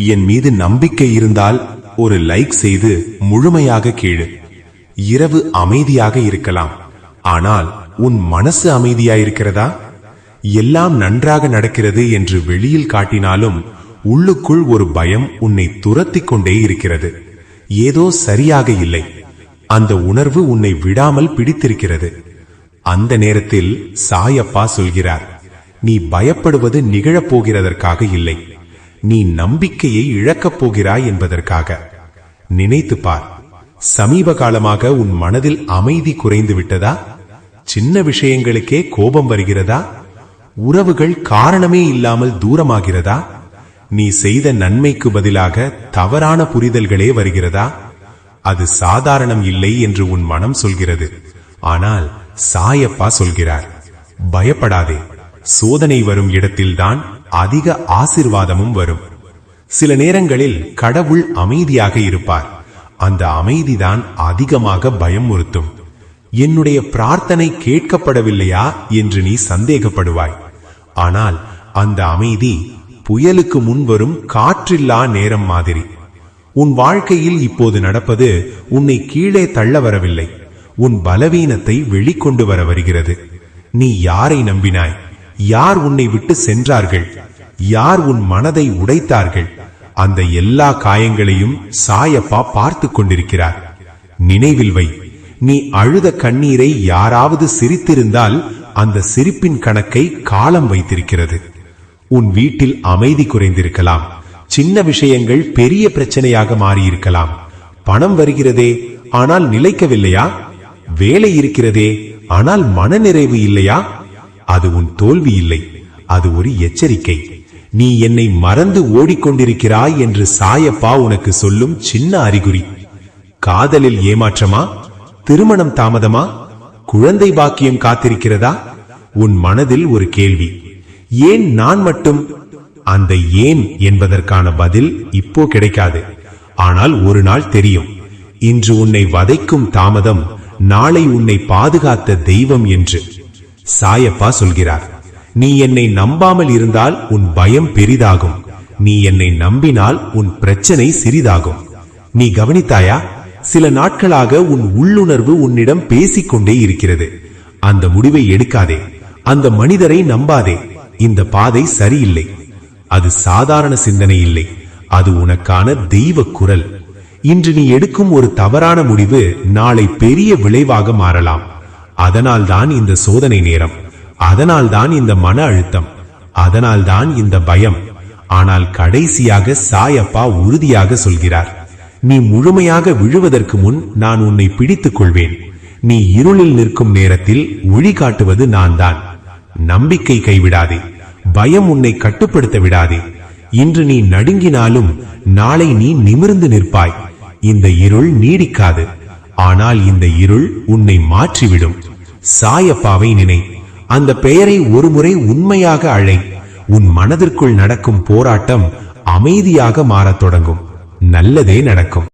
என் மீது நம்பிக்கை இருந்தால் ஒரு லைக் செய்து முழுமையாக கேளு. இரவு அமைதியாக இருக்கலாம். ஆனால் உன் மனசு அமைதியாயிருக்கிறதா? எல்லாம் நன்றாக நடக்கிறது என்று வெளியில் காட்டினாலும் உள்ளுக்குள் ஒரு பயம் உன்னை துரத்திக் கொண்டே இருக்கிறது. ஏதோ சரியாக இல்லை. அந்த உணர்வு உன்னை விடாமல் பிடித்திருக்கிறது. அந்த நேரத்தில் சாயப்பா சொல்கிறார் நீ பயப்படுவது நிகழப் போகிறதற்காக இல்லை. நீ நம்பிக்கையை இழக்கப் போகிறாய் என்பதற்காக. நினைத்து பார் சமீப காலமாக உன் மனதில் அமைதி குறைந்து விட்டதா? சின்ன விஷயங்களுக்கே கோபம் வருகிறதா? உறவுகள் காரணமே இல்லாமல் தூரமாகிறதா? நீ செய்த நன்மைக்கு பதிலாக தவறான புரிதல்களே வருகிறதா? அது சாதாரணம் இல்லை என்று உன் மனம் சொல்கிறது. ஆனால் சாயப்பா சொல்கிறார் பயப்படாதே சோதனை வரும் இடத்தில்தான் அதிக ஆசிர்வாதமும் வரும். சில நேரங்களில் கடவுள் அமைதியாக இருப்பார். அந்த அமைதிதான் அதிகமாக பயமுறுத்தும் என்னுடைய பிரார்த்தனை கேட்கப்படவில்லையா என்று நீ சந்தேகப்படுவாய். ஆனால் அந்த அமைதி புயலுக்கு முன்வரும் காற்றில்லா நேரம் மாதிரி. உன் வாழ்க்கையில் இப்போது நடப்பது உன்னை கீழே தள்ள வரவில்லை. உன் பலவீனத்தை வெளிக்கொண்டு வர வருகிறது. நீ யாரை நம்பினாய்? யார் உன்னை விட்டு சென்றார்கள்? யார் உன் மனதை உடைத்தார்கள்? அந்த எல்லா காயங்களையும் சாயப்பா பார்த்து கொண்டிருக்கிறார். நினைவில் வை நீ அழுத கண்ணீரை யாராவது சிரித்திருந்தால் அந்த சிரிப்பின் கணக்கை காலம் வைத்திருக்கிறது. உன் வீட்டில் அமைதி குறைந்திருக்கலாம். சின்ன விஷயங்கள் பெரிய பிரச்சனையாக மாறியிருக்கலாம். பணம் வருகிறதே ஆனால் நிலைக்கவில்லையா? வேலை இருக்கிறதே ஆனால் மனநிறைவு இல்லையா? அது உன் தோல்வி இல்லை அது ஒரு எச்சரிக்கை. நீ என்னை மறந்து ஓடிக்கொண்டிருக்கிறாய் என்று சாயப்பா உனக்கு சொல்லும் சின்ன அறிகுறி. காதலில் ஏமாற்றமா? திருமணம் தாமதமா? குழந்தை பாக்கியம் காத்திருக்கிறதா? உன் மனதில் ஒரு கேள்வி. ஏன் நான் மட்டும்? அந்த ஏன் என்பதற்கான பதில் இப்போ கிடைக்காது. ஆனால் ஒரு நாள் தெரியும். இன்று உன்னை வதைக்கும் தாமதம் நாளை உன்னை பாதுகாத்த தெய்வம் என்று. சாயப்பா சொல்கிறார். நீ என்னை நம்பாமல் இருந்தால் உன் பயம் பெரிதாகும். நீ என்னை நம்பினால் உன் பிரச்சனை சிறிதாகும். நீ கவனித்தாயா? சில நாட்களாக உன் உள்ளுணர்வு உன்னிடம் பேசிக்கொண்டே இருக்கிறது. அந்த முடிவை எடுக்காதே. அந்த மனிதரை நம்பாதே. இந்த பாதை சரியில்லை. அது சாதாரண சிந்தனை இல்லை. அது உனக்கான தெய்வ குரல். இன்று நீ எடுக்கும் ஒரு தவறான முடிவு நாளை பெரிய விளைவாக மாறலாம். அதனால்தான் இந்த சோதனை நேரம். அதனால்தான் இந்த மன அழுத்தம் அதனால்தான் இந்த பயம். ஆனால் கடைசியாக சாயப்பா உறுதியாக சொல்கிறார் நீ முழுமையாக விழுவதற்கு முன் நான் உன்னை பிடித்துக் கொள்வேன். நீ இருளில் நிற்கும் நேரத்தில் ஒளி காட்டுவது நான் தான் நம்பிக்கை கைவிடாதே பயம் உன்னை கட்டுப்படுத்த விடாதே. இன்று நீ நடுங்கினாலும் நாளை நீ நிமிர்ந்து நிற்பாய். இந்த இருள் நீடிக்காது ஆனால் இந்த இருள் உன்னை மாற்றிவிடும். சாயப்பாவை நினை அந்த பெயரை ஒருமுறை உண்மையாக அழை. உன் மனதிற்குள் நடக்கும் போராட்டம் அமைதியாக மாறத் தொடங்கும். நல்லதே நடக்கும்.